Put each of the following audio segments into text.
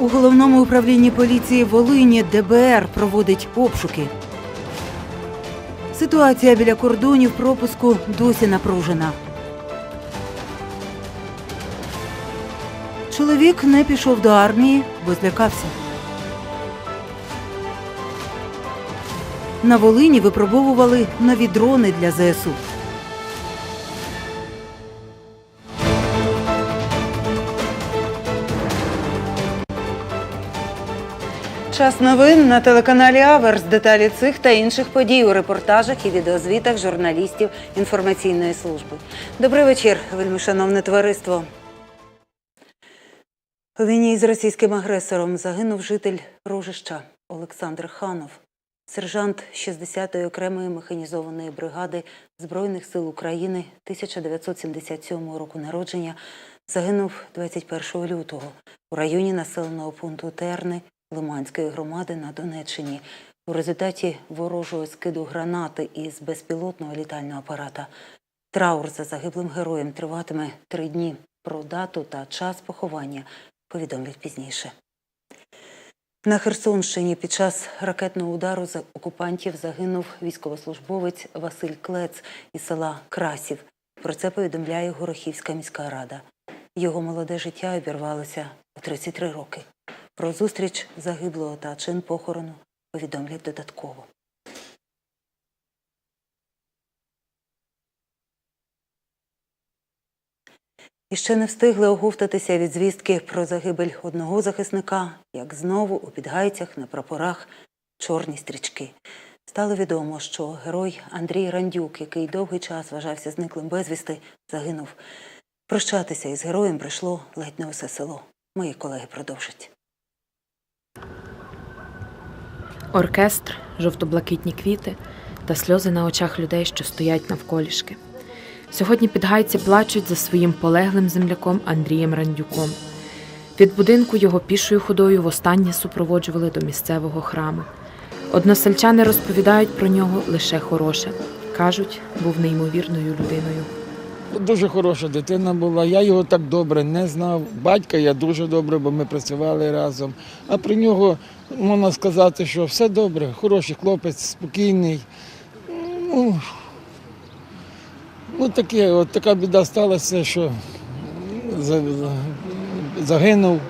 У головному управлінні поліції Волині ДБР проводить обшуки. Ситуація біля кордонів пропуску досі напружена. Чоловік не пішов до армії, бо злякався. На Волині випробовували нові дрони для ЗСУ. Час новин на телеканалі Аверс. Деталі цих та інших подій у репортажах і відеозвітах журналістів інформаційної служби. Добрий вечір, вельмишановне товариство. У війні з російським агресором загинув житель Рожища Олександр Ханов, сержант 60-ї окремої механізованої бригади Збройних сил України 1977 року народження. Загинув 21 лютого у районі населеного пункту Терни Лиманської громади на Донеччині у результаті ворожого скиду гранати із безпілотного літального апарата. Траур за загиблим героєм триватиме три дні. Про дату та час поховання повідомлять пізніше. На Херсонщині під час ракетного удару з окупантів загинув військовослужбовець Василь Клец із села Красів. Про це повідомляє Горохівська міська рада. Його молоде життя обірвалося у 33 роки. Про зустріч загиблого та чин похорону повідомлять додатково. І ще не встигли оговтатися від звістки про загибель одного захисника, як знову у підгайцях на прапорах чорні стрічки. Стало відомо, що герой Андрій Рандюк, який довгий час вважався зниклим безвісти, загинув. Прощатися із героєм прийшло ледь не усе село. Мої колеги продовжать. Оркестр, жовто-блакитні квіти та сльози на очах людей, що стоять навколішки. Сьогодні підгайці плачуть за своїм полеглим земляком Андрієм Рандюком. Від будинку його пішою ходою востаннє супроводжували до місцевого храму. Односельчани розповідають про нього лише хороше. Кажуть, був неймовірною людиною. Дуже хороша дитина була. Я його так добре не знав. Батька я дуже добре, бо ми працювали разом. А про нього можна сказати, що все добре, хороший хлопець, спокійний. Ну, ну таке, от така біда сталася, що за- за- загинув.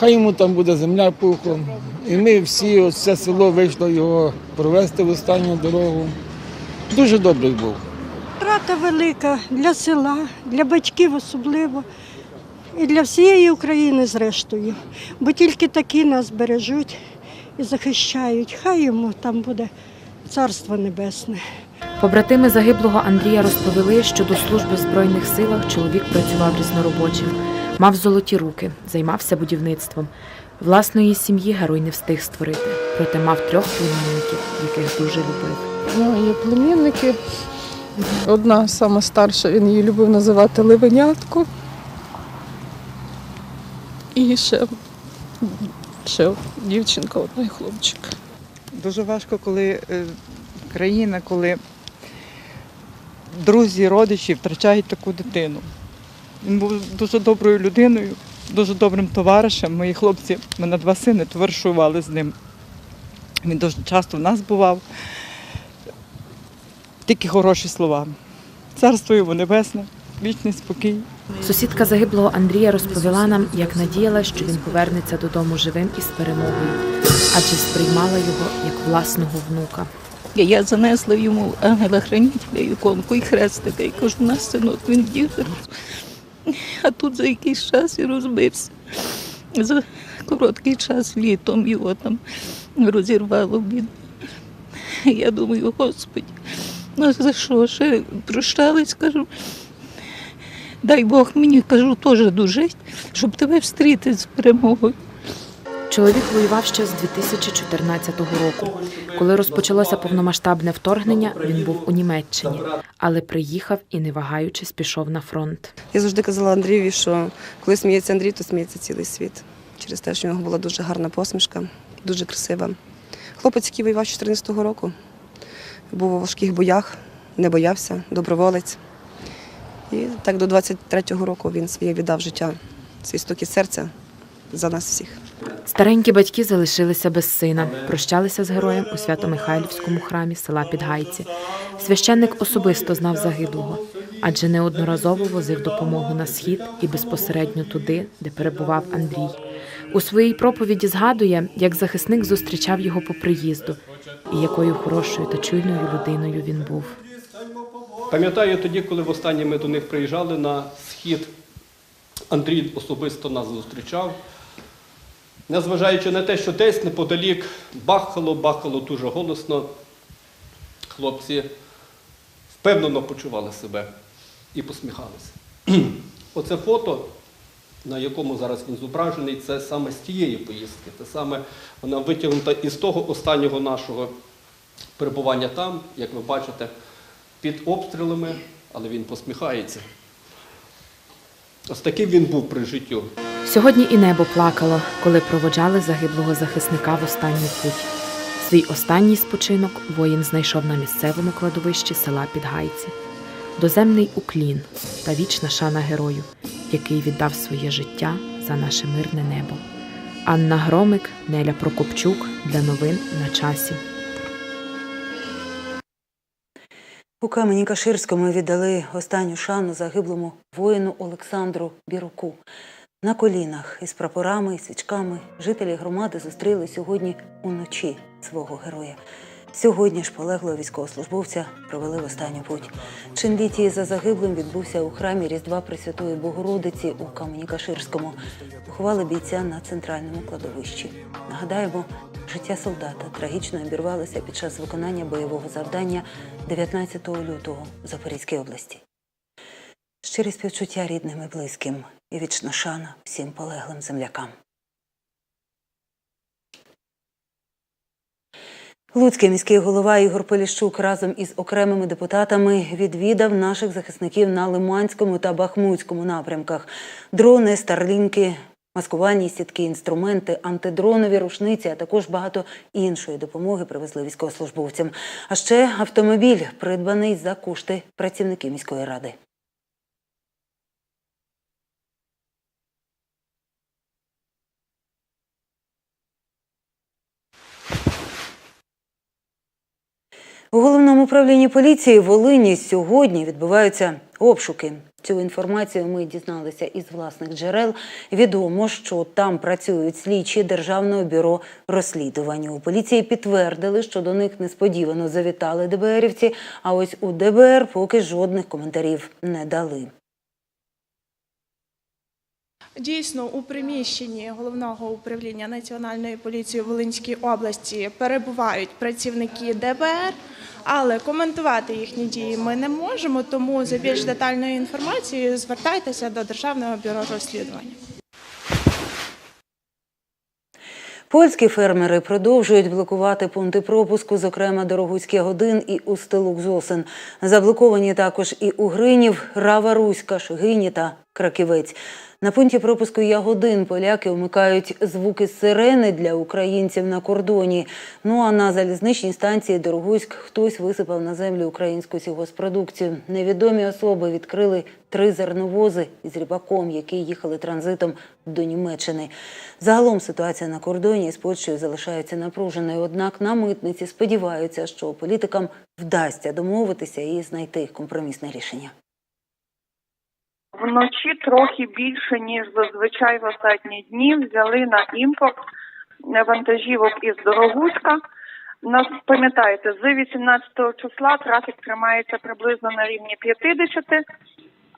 Хай йому там буде земля пухом. І ми всі, от все село вийшло його провести в останню дорогу. Дуже добрий був. Втрата велика для села, для батьків особливо і для всієї України зрештою. Бо тільки такі нас бережуть і захищають. Хай йому там буде царство небесне. Побратими загиблого Андрія розповіли, що до служби в Збройних силах чоловік працював різноробочим, мав золоті руки, займався будівництвом. Власної сім'ї герой не встиг створити, проте мав трьох племінників, яких дуже любив. Ну, є племінники. Одна сама старша, він її любив називати Ливенятко. І ще, ще дівчинка, одна і хлопчик. Дуже важко, коли е, країна, коли друзі, родичі втрачають таку дитину. Він був дуже доброю людиною, дуже добрим товаришем. Мої хлопці, мене два сини, товаришували з ним. Він дуже часто в нас бував. Тільки хороші слова. Царство йому небесне, вічний спокій. Сусідка загиблого Андрія розповіла нам, як надіяла, що він повернеться додому живим і з перемогою, адже сприймала його як власного внука. Я занесла йому ангела хранителя іконку і хрестика, і кажу, у нас синок, він дівчина. А тут за якийсь час і розбився. За короткий час літом його там розірвало бід. Я думаю, Господи, ну за що? Ще прощались, кажу. Дай Бог мені кажу, теж дожить, щоб тебе встріти з перемогою. Чоловік воював ще з 2014 року. Коли розпочалося повномасштабне вторгнення, він був у Німеччині, але приїхав і, не вагаючись, пішов на фронт. Я завжди казала Андрієві, що коли сміється Андрій, то сміється цілий світ. Через те, що в нього була дуже гарна посмішка, дуже красива. Хлопець, який воював з 14-го року, був у важких боях, не боявся, доброволець. І так до 23-го року він своє віддав життя, свій стук із серця за нас всіх. Старенькі батьки залишилися без сина, прощалися з героєм у Свято-Михайлівському храмі села Підгайці. Священник особисто знав загиблого, адже неодноразово возив допомогу на схід і безпосередньо туди, де перебував Андрій. У своїй проповіді згадує, як захисник зустрічав його по приїзду, і якою хорошою та чуйною людиною він був. Пам'ятаю тоді, коли востаннє ми до них приїжджали на схід, Андрій особисто нас зустрічав. Незважаючи на те, що десь неподалік бахало, бахало дуже голосно, хлопці впевнено почували себе і посміхалися. Оце фото, на якому зараз він зображений, це саме з тієї поїздки. Це саме вона витягнута із того останнього нашого перебування там, як ви бачите, під обстрілами, але він посміхається. Ось таким він був при життю. Сьогодні і небо плакало, коли проводжали загиблого захисника в останню путь. Свій останній спочинок воїн знайшов на місцевому кладовищі села Підгайці. Доземний уклін та вічна шана герою, який віддав своє життя за наше мирне небо. Анна Громик, Неля Прокопчук для новин на часі. У Камені-Каширському віддали останню шану загиблому воїну Олександру Біруку. На колінах із прапорами і свічками жителі громади зустріли сьогодні уночі свого героя. Сьогодні ж полеглого військовослужбовця провели в останню путь. Чин літії за загиблим відбувся у храмі Різдва Пресвятої Богородиці у Камені-Каширському. Поховали бійця на центральному кладовищі. Нагадаємо, життя солдата трагічно обірвалося під час виконання бойового завдання 19 лютого в Запорізькій області. Щирі співчуття рідним і близьким і вічна шана всім полеглим землякам. Луцький міський голова Ігор Поліщук разом із окремими депутатами відвідав наших захисників на Лиманському та Бахмутському напрямках. Дрони, старлінки, маскувальні сітки, інструменти, антидронові рушниці, а також багато іншої допомоги привезли військовослужбовцям. А ще автомобіль, придбаний за кошти працівників міської ради. У головному управлінні поліції Волині сьогодні відбуваються обшуки. Цю інформацію ми дізналися із власних джерел. Відомо, що там працюють слідчі Державного бюро розслідування. У поліції підтвердили, що до них несподівано завітали ДБРівці, а ось у ДБР поки жодних коментарів не дали. Дійсно, у приміщенні головного управління Національної поліції у Волинській області перебувають працівники ДБР, але коментувати їхні дії ми не можемо. Тому за більш детальною інформацією звертайтеся до Державного бюро розслідування. Польські фермери продовжують блокувати пункти пропуску, зокрема Дорогуцький годин і Устилук Зосин. Заблоковані також і Угринів, Рава Руська, Шигині та Краківець. На пункті пропуску Ягодин поляки вмикають звуки сирени для українців на кордоні. Ну а на залізничній станції Дорогуськ хтось висипав на землю українську сільгоспродукцію. Невідомі особи відкрили три зерновози із ріпаком, які їхали транзитом до Німеччини. Загалом ситуація на кордоні з Польщею залишається напруженою. Однак на митниці сподіваються, що політикам вдасться домовитися і знайти компромісне рішення. Вночі трохи більше, ніж зазвичай в останні дні, взяли на імпорт вантажівок із Дорогуська. Нас пам'ятаєте, з 18 числа трафік тримається приблизно на рівні 50,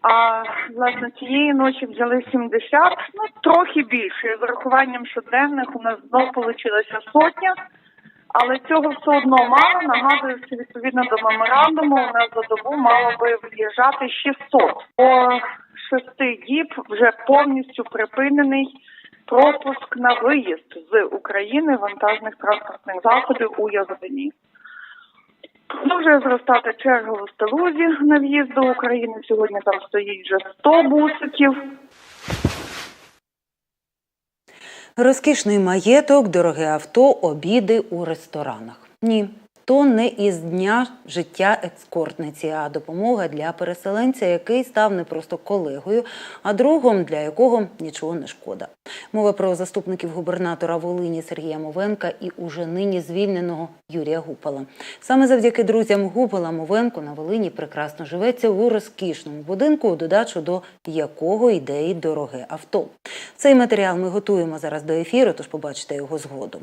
а власне цієї ночі взяли 70, ну трохи більше. З урахуванням щоденних у нас знов вийшла сотня. Але цього все одно мало. Нагадую, що відповідно до меморандуму у нас за добу мало би в'їжджати 600. По шести діб вже повністю припинений пропуск на виїзд з України вантажних транспортних засобів у Ягодині. Продовжує зростати черга в Осталузі на в'їзд до України. Сьогодні там стоїть вже 100 бусиків. Розкішний маєток, дороге авто, обіди у ресторанах. Ні, авто не із дня життя ескортниці, а допомога для переселенця, який став не просто колегою, а другом, для якого нічого не шкода. Мова про заступників губернатора Волині Сергія Мовенка і уже нині звільненого Юрія Гупала. Саме завдяки друзям Гупала Мовенку на Волині прекрасно живеться у розкішному будинку, у додачу до якого йде й дороге авто. Цей матеріал ми готуємо зараз до ефіру, тож побачите його згодом.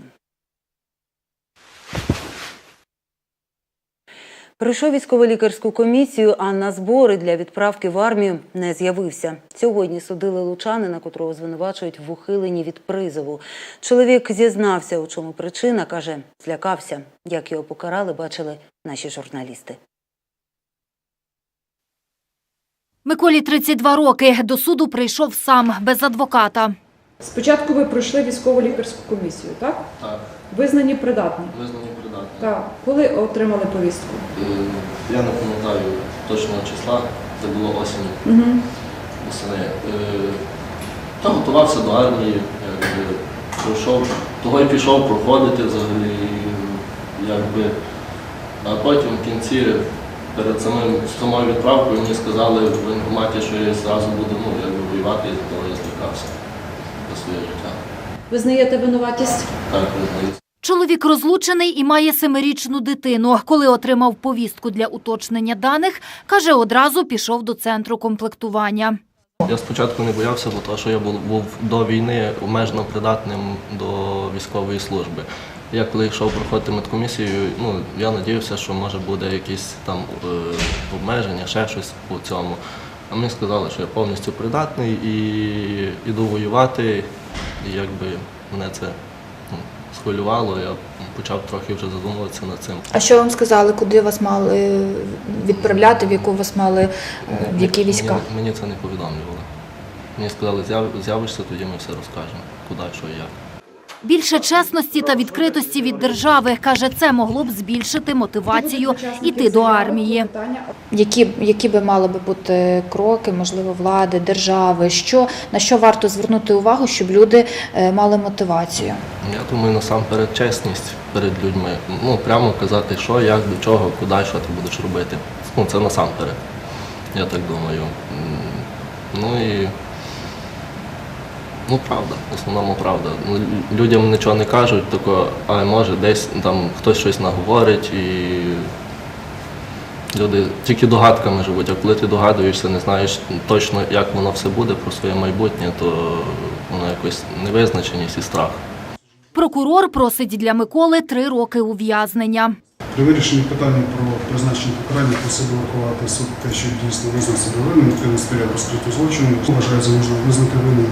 Пройшов військово-лікарську комісію, а на збори для відправки в армію не з'явився. Сьогодні судили лучанина, котрого звинувачують в ухиленні від призову. Чоловік зізнався, у чому причина, каже, злякався. Як його покарали, бачили наші журналісти. Миколі 32 роки. До суду прийшов сам, без адвоката. Спочатку ви пройшли військово-лікарську комісію, так? Так, Визнані придатні. визнані придатні. Так. Коли отримали повістку? Е, Я не пам'ятаю точного числа, це було осінь, Угу. восени. Е, Та готувався до армії, якби пройшов, того й пішов проходити взагалі, якби. А потім в кінці, перед самим самою відправкою, мені сказали в воєнкоматі, що я зразу буду ну, якби, воювати, і того я злякався за своє життя. Визнаєте винуватість? Так, визнаю. Чоловік розлучений і має семирічну дитину. Коли отримав повістку для уточнення даних, каже, одразу пішов до центру комплектування. Я спочатку не боявся, бо того, що я був, до війни обмежено придатним до військової служби. Я коли йшов проходити медкомісію, ну я надіявся, що може буде якісь там е, обмеження, ще щось по цьому. А мені сказали, що я повністю придатний і йду воювати. І якби мене це схвилювало, я почав трохи вже задумуватися над цим. А що вам сказали, куди вас мали відправляти, в яку вас мали, е, в які війська? Мені, мені це не повідомлювали. Мені сказали, з'явишся, тоді ми все розкажемо, куди, що і як. Більше чесності та відкритості від держави, каже, це могло б збільшити мотивацію іти до армії. Які, які би мали би бути кроки, можливо, влади, держави? Що, на що варто звернути увагу, щоб люди е, мали мотивацію? Я думаю, насамперед чесність перед людьми. Ну, прямо казати, що, як, до чого, куди, що ти будеш робити. Ну, це насамперед. Я так думаю. Ну і. Ну, правда, в основному правда. Ну, Людям нічого не кажуть, тако, а може десь там хтось щось наговорить і люди тільки догадками живуть, а коли ти догадуєшся, не знаєш точно, як воно все буде про своє майбутнє, то воно якось невизначеність і страх. Прокурор просить для Миколи три роки ув'язнення. При вирішенні питання про призначення покарання просив врахувати суд те, що дійсно визнав себе винним, та не розкриттю злочину. Вважає за можливо визнати винним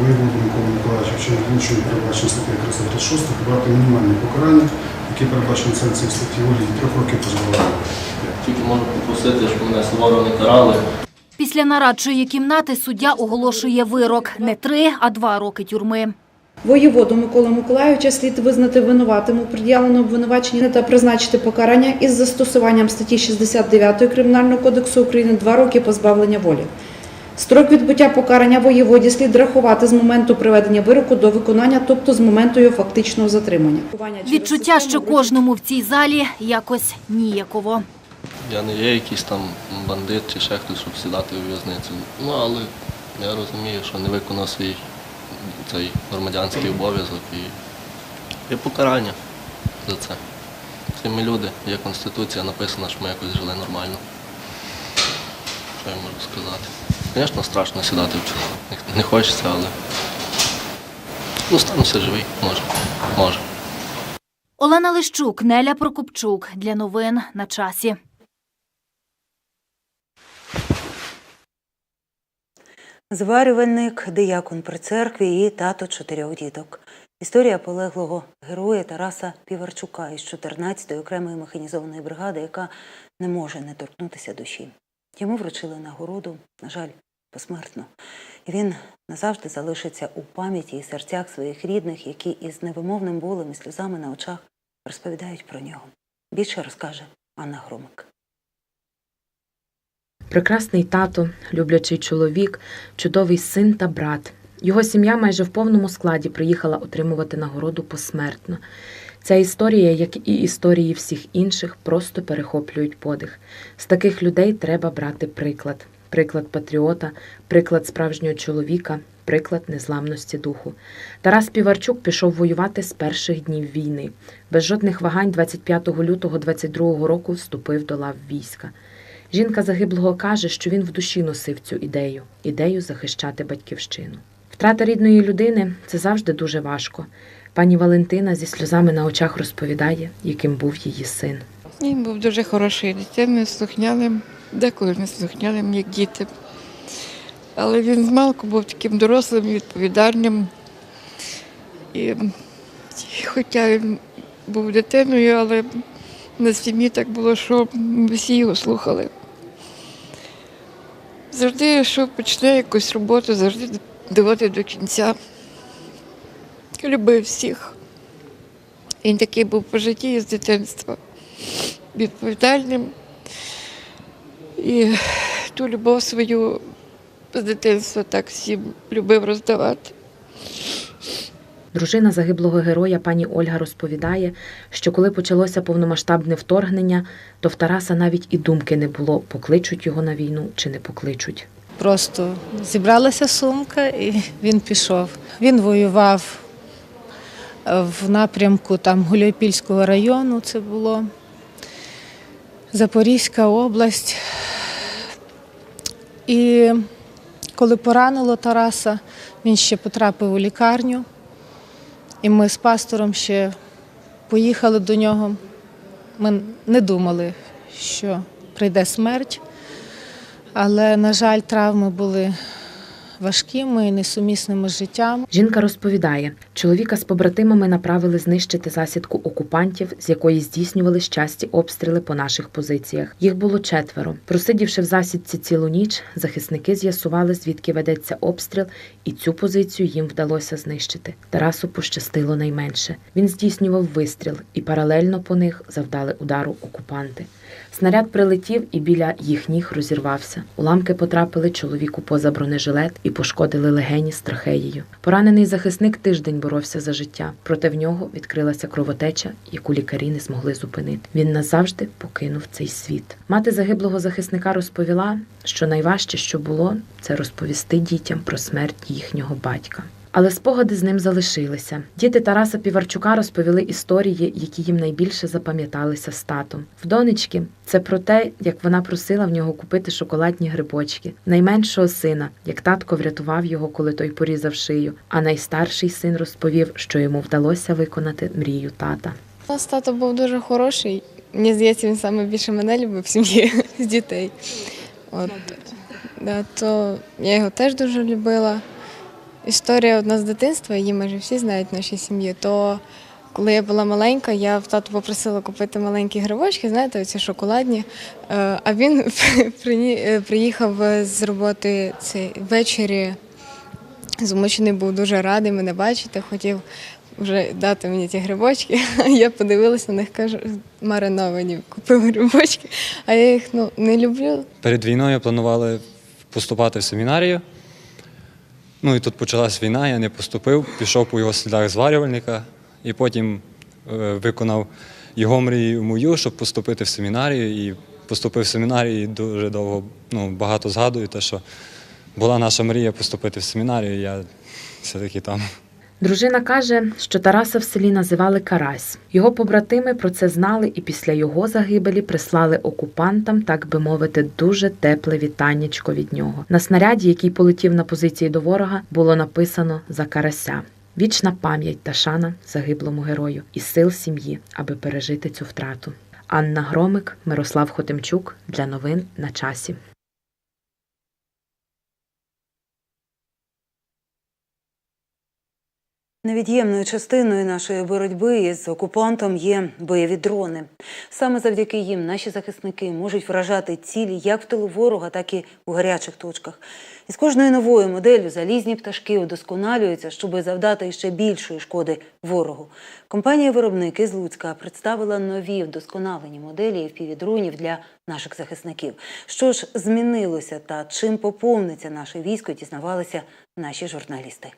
воєводу Миколи Миколаївича вчинення злочину, передбачено статтею 336, обрати мінімальне покарання, яке передбачено санкції статті волі трьох років позбавлення. Тільки можу попросити, щоб мене суворо не карали. Після нарадчої кімнати суддя оголошує вирок не три, а два роки тюрми. Воєводу Миколи Миколайовича слід визнати винуватим у пред'явленому обвинуваченні та призначити покарання із застосуванням статті 69 Кримінального кодексу України два роки позбавлення волі. Строк відбуття покарання воєводі слід рахувати з моменту приведення вироку до виконання, тобто з моменту його фактичного затримання. Відчуття, що кожному в цій залі якось ніяково. Я не є якийсь там бандит чи ще хтось, щоб сідати у в'язницю. Ну, але я розумію, що не виконав свій цей громадянський обов'язок і є покарання за це. Всі ми люди, є конституція, написано, що ми якось жили нормально. Що я можу сказати? Звісно, страшно сідати в Не хочеться, але ну, стануся живий, може. Може. Олена Лищук, Неля Прокопчук. Для новин на часі. Зварювальник, диякон при церкві і тато чотирьох діток. Історія полеглого героя Тараса Піварчука із 14-ї окремої механізованої бригади, яка не може не торкнутися душі. Йому вручили нагороду, на жаль, посмертно. І він назавжди залишиться у пам'яті і серцях своїх рідних, які із невимовним болем і сльозами на очах розповідають про нього. Більше розкаже Анна Громик. Прекрасний тато, люблячий чоловік, чудовий син та брат. Його сім'я майже в повному складі приїхала отримувати нагороду посмертно. Ця історія, як і історії всіх інших, просто перехоплюють подих. З таких людей треба брати приклад. Приклад патріота, приклад справжнього чоловіка, приклад незламності духу. Тарас Піварчук пішов воювати з перших днів війни. Без жодних вагань 25 лютого 22 року вступив до лав війська. Жінка загиблого каже, що він в душі носив цю ідею ідею захищати батьківщину. Втрата рідної людини це завжди дуже важко. Пані Валентина зі сльозами на очах розповідає, яким був її син. Він був дуже хороший дитиною, слухняним, деколи не слухняним, як діти. Але він змалку був таким дорослим, відповідальним. І, хоча він був дитиною, але на сім'ї так було, що всі його слухали. Завжди, якщо почне якусь роботу, завжди доводить до кінця. Любив всіх. Він такий був по житті з дитинства відповідальним. І ту любов свою з дитинства так всім любив роздавати. Дружина загиблого героя пані Ольга розповідає, що коли почалося повномасштабне вторгнення, то в Тараса навіть і думки не було, покличуть його на війну чи не покличуть. Просто зібралася сумка і він пішов. Він воював в напрямку там Гуляйпільського району, це було Запорізька область. І коли поранило Тараса, він ще потрапив у лікарню. І ми з пастором ще поїхали до нього. Ми не думали, що прийде смерть, але, на жаль, травми були важкими і несумісними з життям. Жінка розповідає, чоловіка з побратимами направили знищити засідку окупантів, з якої здійснювали часті обстріли по наших позиціях. Їх було четверо. Просидівши в засідці цілу ніч, захисники з'ясували, звідки ведеться обстріл, і цю позицію їм вдалося знищити. Тарасу пощастило найменше. Він здійснював вистріл, і паралельно по них завдали удару окупанти. Снаряд прилетів і біля їх ніг розірвався. Уламки потрапили чоловіку поза бронежилет і пошкодили легені з трахеєю. Поранений захисник тиждень боровся за життя, проте в нього відкрилася кровотеча, яку лікарі не змогли зупинити. Він назавжди покинув цей світ. Мати загиблого захисника розповіла, що найважче, що було, це розповісти дітям про смерть їхнього батька. Але спогади з ним залишилися. Діти Тараса Піварчука розповіли історії, які їм найбільше запам'яталися з татом. В донечки це про те, як вона просила в нього купити шоколадні грибочки, найменшого сина, як татко врятував його, коли той порізав шию. А найстарший син розповів, що йому вдалося виконати мрію тата. У нас тато був дуже хороший. Мені здається, він саме більше мене любив в сім'ї з дітей. От. Да, то я його теж дуже любила. Історія одна з дитинства, її майже всі знають в нашій сім'ї. То коли я була маленька, я в тату попросила купити маленькі грибочки, знаєте, оці шоколадні. Е, А він е, приїхав з роботи цей ввечері. Змучений був дуже радий мене бачити, хотів вже дати мені ті грибочки. Я подивилася на них, кажу, мариновані, купив грибочки, а я їх ну, не люблю. Перед війною планували поступати в семінарію. Ну і тут почалась війна, я не поступив, пішов по його слідах зварювальника і потім е, виконав його мрію мою, щоб поступити в семінарію. І поступив в семінарію і дуже довго ну, багато згадую, те, що була наша мрія поступити в семінарію, я все-таки там. Дружина каже, що Тараса в селі називали Карась. Його побратими про це знали і після його загибелі прислали окупантам, так би мовити, дуже тепле вітаннячко від нього. На снаряді, який полетів на позиції до ворога, було написано за Карася. Вічна пам'ять та шана загиблому герою і сил сім'ї, аби пережити цю втрату. Анна Громик, Мирослав Хотимчук для новин на часі. Невід'ємною частиною нашої боротьби із окупантом є бойові дрони. Саме завдяки їм наші захисники можуть вражати цілі як в тилу ворога, так і у гарячих точках. І з кожною новою моделлю залізні пташки удосконалюються, щоби завдати ще більшої шкоди ворогу. Компанія-виробник із Луцька представила нові вдосконалені моделі FPV-дронів для наших захисників. Що ж змінилося та чим поповниться наше військо, дізнавалися наші журналісти.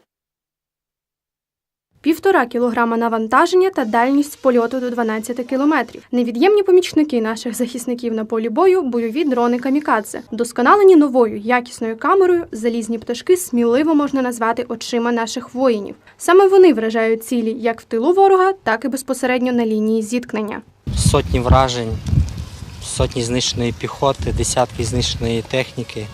Півтора кілограма навантаження та дальність польоту до 12 кілометрів. Невід'ємні помічники наших захисників на полі бою бойові дрони камікадзе. Досконалені новою якісною камерою, залізні пташки сміливо можна назвати очима наших воїнів. Саме вони вражають цілі як в тилу ворога, так і безпосередньо на лінії зіткнення. сотні вражень, сотні знищеної піхоти, десятки знищеної техніки.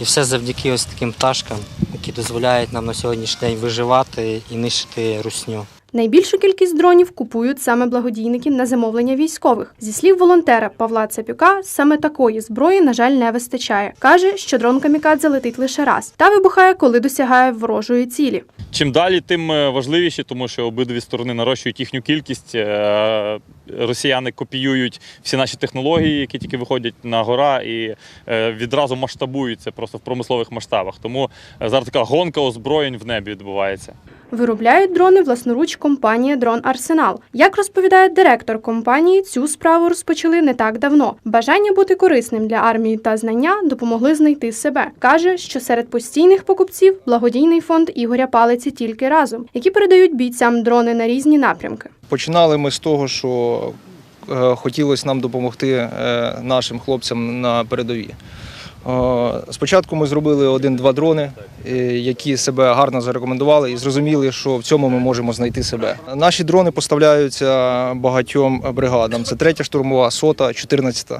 І все завдяки ось таким пташкам, які дозволяють нам на сьогоднішній день виживати і нищити русню. Найбільшу кількість дронів купують саме благодійники на замовлення військових. Зі слів волонтера Павла Цапюка, саме такої зброї, на жаль, не вистачає. Каже, що дрон камікадзе летить лише раз та вибухає, коли досягає ворожої цілі. Чим далі, тим е, важливіше, тому що обидві сторони нарощують їхню кількість. Е, Росіяни копіюють всі наші технології, які тільки виходять на гора, і е, відразу масштабуються просто в промислових масштабах. Тому зараз така гонка озброєнь в небі відбувається. Виробляють дрони власноруч компанія Дрон Арсенал. Як розповідає директор компанії, цю справу розпочали не так давно. Бажання бути корисним для армії та знання допомогли знайти себе. каже, що серед постійних покупців благодійний фонд Ігоря Палиці тільки разом, які передають бійцям дрони на різні напрямки. Починали ми з того, що е, хотілося нам допомогти е, нашим хлопцям на передовій. Е, Спочатку ми зробили один-два дрони, е, які себе гарно зарекомендували і зрозуміли, що в цьому ми можемо знайти себе. Наші дрони поставляються багатьом бригадам. Це третя штурмова, сота, 14.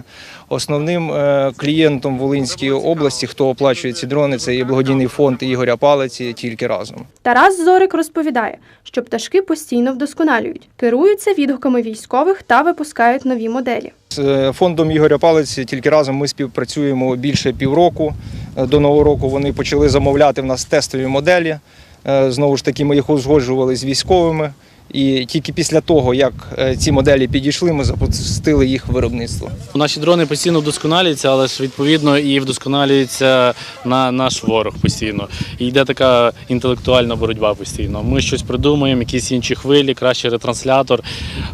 Основним е, клієнтом Волинської області, хто оплачує ці дрони, це є благодійний фонд Ігоря Палиці тільки разом. Тарас Зорик розповідає, що пташки постійно вдосконалюють, керуються відгуками військових та випускають нові моделі. Е, фондом Ігоря Палиці тільки разом ми співпрацюємо більше півроку. Е, До нового року вони почали замовляти в нас тестові моделі. Е, Знову ж таки, ми їх узгоджували з військовими. І тільки після того, як е, ці моделі підійшли, ми запустили їх виробництво. Наші дрони постійно вдосконалюються, але ж відповідно і вдосконалюється на наш ворог постійно. І йде така інтелектуальна боротьба постійно. Ми щось придумуємо, якісь інші хвилі, кращий ретранслятор,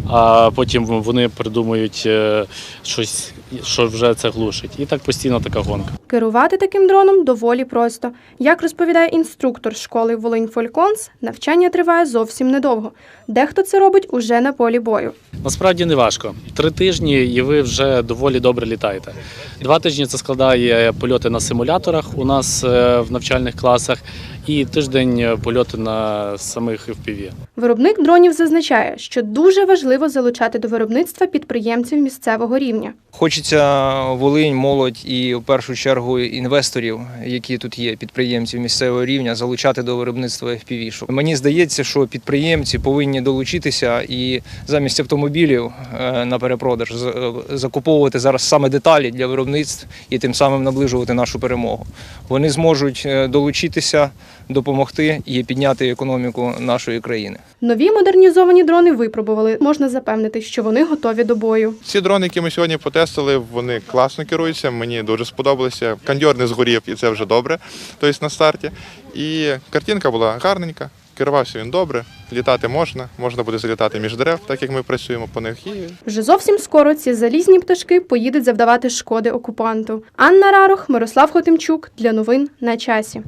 а потім вони придумують е, щось, що вже це глушить. І так постійно така гонка. Керувати таким дроном доволі просто. Як розповідає інструктор школи Волинь Фольконс, навчання триває зовсім недовго. Дехто це робить уже на полі бою. Насправді не важко. Три тижні і ви вже доволі добре літаєте. Два тижні це складає польоти на симуляторах у нас е, в навчальних класах, і тиждень е, польоти на самих FPV. Виробник дронів зазначає, що дуже важливо залучати до виробництва підприємців місцевого рівня. Хочеться Волинь, молодь і в першу чергу інвесторів, які тут є, підприємців місцевого рівня, залучати до виробництва FPV. Мені здається, що підприємці повинні долучитися і замість автомобілів е, на перепродаж з- е, закуповувати зараз саме деталі для виробництв і тим самим наближувати нашу перемогу. Вони зможуть долучитися, допомогти і підняти економіку нашої країни. Нові модернізовані дрони випробували. Можна запевнити, що вони готові до бою. Ці дрони, які ми сьогодні потестили, вони класно керуються. Мені дуже сподобалося. Кандьор не згорів, і це вже добре. Тобто на старті. І картинка була гарненька. Керувався він добре, літати можна, можна буде залітати між дерев, так як ми працюємо по них. І Вже зовсім скоро ці залізні пташки поїдуть завдавати шкоди окупанту. Анна Рарох, Мирослав Хотимчук для новин на часі.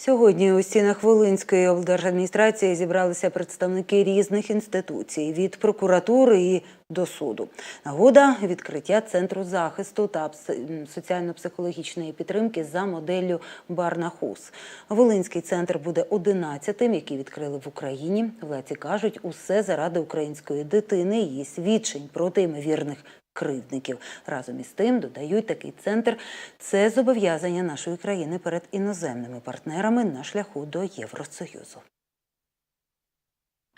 Сьогодні у стінах Волинської облдержадміністрації зібралися представники різних інституцій від прокуратури і до суду. Нагода відкриття центру захисту та соціально-психологічної підтримки за моделлю Барнахус. Волинський центр буде 11-тим, який відкрили в Україні. Владці кажуть, усе заради української дитини її свідчень проти ймовірних кривдників. Разом із тим додають такий центр це зобов'язання нашої країни перед іноземними партнерами на шляху до Євросоюзу.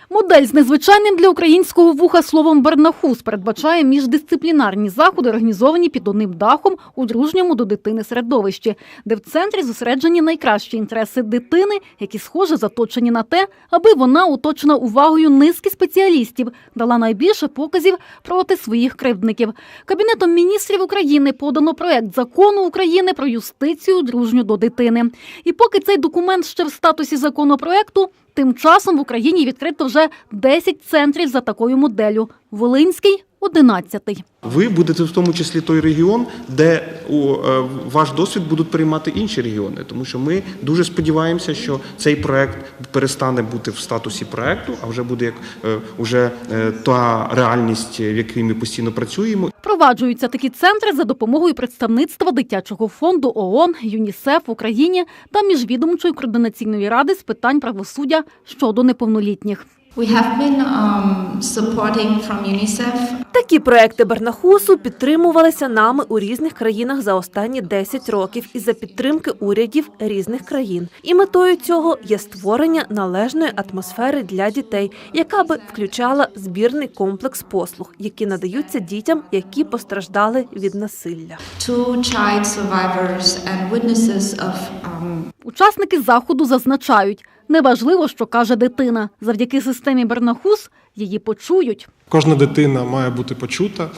Модель з незвичайним для українського вуха словом «барнахус» передбачає міждисциплінарні заходи, організовані під одним дахом у дружньому до дитини середовищі, де в центрі зосереджені найкращі інтереси дитини, які схоже заточені на те, аби вона, оточена увагою низки спеціалістів, дала найбільше показів проти своїх кривдників. Кабінетом міністрів України подано проект закону України про юстицію дружню до дитини. І поки цей документ ще в статусі законопроекту, Тим часом в Україні відкрито вже 10 центрів за такою моделлю. Волинський 11. Ви будете в тому числі той регіон, де у, е, ваш досвід будуть приймати інші регіони, тому що ми дуже сподіваємося, що цей проект перестане бути в статусі проекту, а вже буде як е, уже е, та реальність, в якій ми постійно працюємо. Впроваджуються такі центри за допомогою представництва дитячого фонду ООН, ЮНІСЕФ в Україні та міжвідомчої координаційної ради з питань правосуддя щодо неповнолітніх. We have been um, supporting from UNICEF Такі проекти Барнахусу підтримувалися нами у різних країнах за останні 10 років із за підтримки урядів різних країн. І метою цього є створення належної атмосфери для дітей, яка би включала збірний комплекс послуг, які надаються дітям, які постраждали від насилля. to child survivors and witnesses of um, Учасники заходу зазначають, неважливо, що каже дитина. Завдяки системі Бернахус її почують. Кожна дитина має бути почута,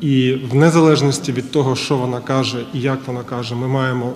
і в незалежності від того, що вона каже і як вона каже, ми маємо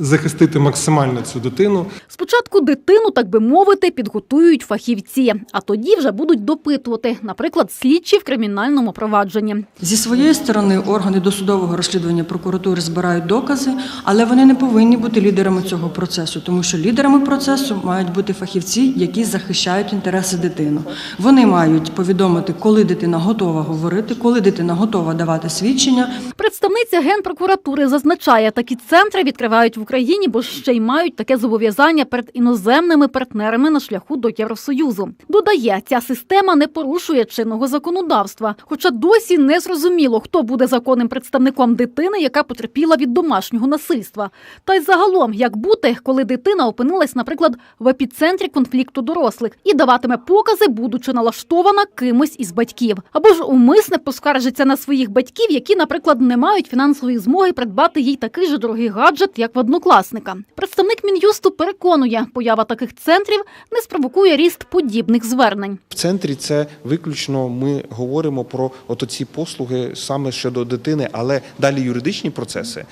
захистити максимально цю дитину. Спочатку дитину, так би мовити, підготують фахівці, а тоді вже будуть допитувати, наприклад, слідчі в кримінальному провадженні. Зі своєї сторони органи досудового розслідування прокуратури збирають докази, але вони не повинні бути лідерами цього процесу, тому що лідерами процесу мають бути фахівці, які захищають інтереси дитини. Вони мають повідомити, коли дитина готова говорити, коли дитина готова давати свідчення. Представниця генпрокуратури зазначає, такі центри відкривають в Україні, бо ще й мають таке зобов'язання перед іноземними партнерами на шляху до Євросоюзу. Додає, ця система не порушує чинного законодавства, хоча досі не зрозуміло, хто буде законним представником дитини, яка потерпіла від домашнього насильства. Та й загалом, як бути, коли дитина опинилась, наприклад, в епіцентрі конфлікту дорослих і даватиме покази, будучи налаштована кимось із батьків, або ж умисне поскаржиться на своїх батьків, які, наприклад, не мають фінансової змоги придбати їй такий же дорогий гаджет, як в однокласника. Представник мін'юсту переконує, поява таких центрів не спровокує ріст подібних звернень. В центрі це виключно ми говоримо про от ці послуги саме щодо дитини, але далі юридичні процеси.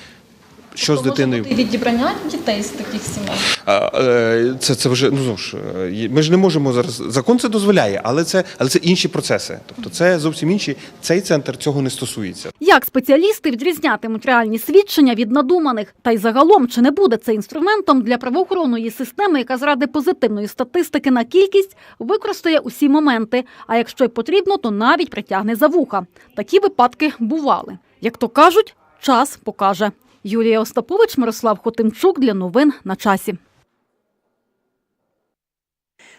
Що з дитиною? відібрання дітей з таких сімей. Е, Це, це вже ну знову ж е, ми ж не можемо зараз. Закон це дозволяє, але це але це інші процеси. Тобто це зовсім інші. Цей центр цього не стосується. Як спеціалісти відрізнятимуть реальні свідчення від надуманих? Та й загалом чи не буде це інструментом для правоохоронної системи, яка заради позитивної статистики на кількість використає усі моменти, а якщо й потрібно, то навіть притягне за вуха. Такі випадки бували. Як то кажуть, час покаже. Юлія Остапович, Мирослав Хотимчук для новин на часі.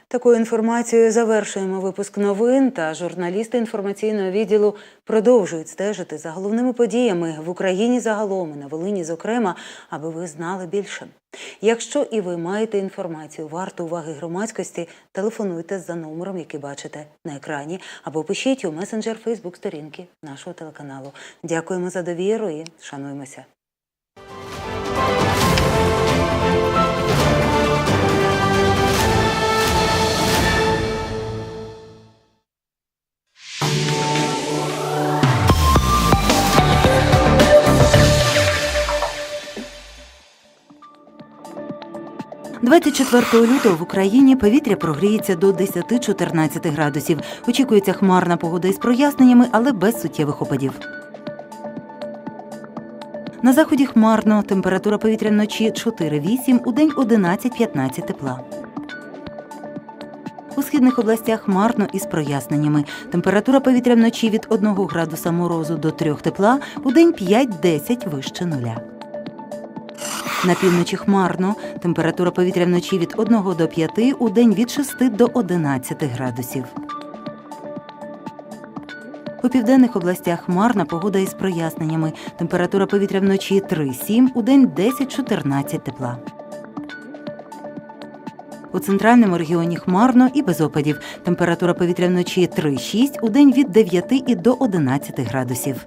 Такою інформацією завершуємо випуск новин. Та журналісти інформаційного відділу продовжують стежити за головними подіями в Україні загалом і на Волині, зокрема, аби ви знали більше. Якщо і ви маєте інформацію варту уваги громадськості, телефонуйте за номером, який бачите на екрані, або пишіть у месенджер Фейсбук сторінки нашого телеканалу. Дякуємо за довіру і шануємося. – 24 лютого в Україні повітря прогріється до 10-14 градусів. Очікується хмарна погода із проясненнями, але без суттєвих опадів. На заході хмарно. Температура повітря вночі 4-8, у день 11-15 тепла. У східних областях хмарно із проясненнями. Температура повітря вночі від 1 градуса морозу до 3 тепла, у день 5-10 вище нуля. На півночі хмарно. Температура повітря вночі від 1 до 5, у день від 6 до 11 градусів. У південних областях хмарна погода із проясненнями. Температура повітря вночі 3-7, у день 10-14 тепла. У центральному регіоні хмарно і без опадів. Температура повітря вночі 3-6, у день від 9 і до 11 градусів.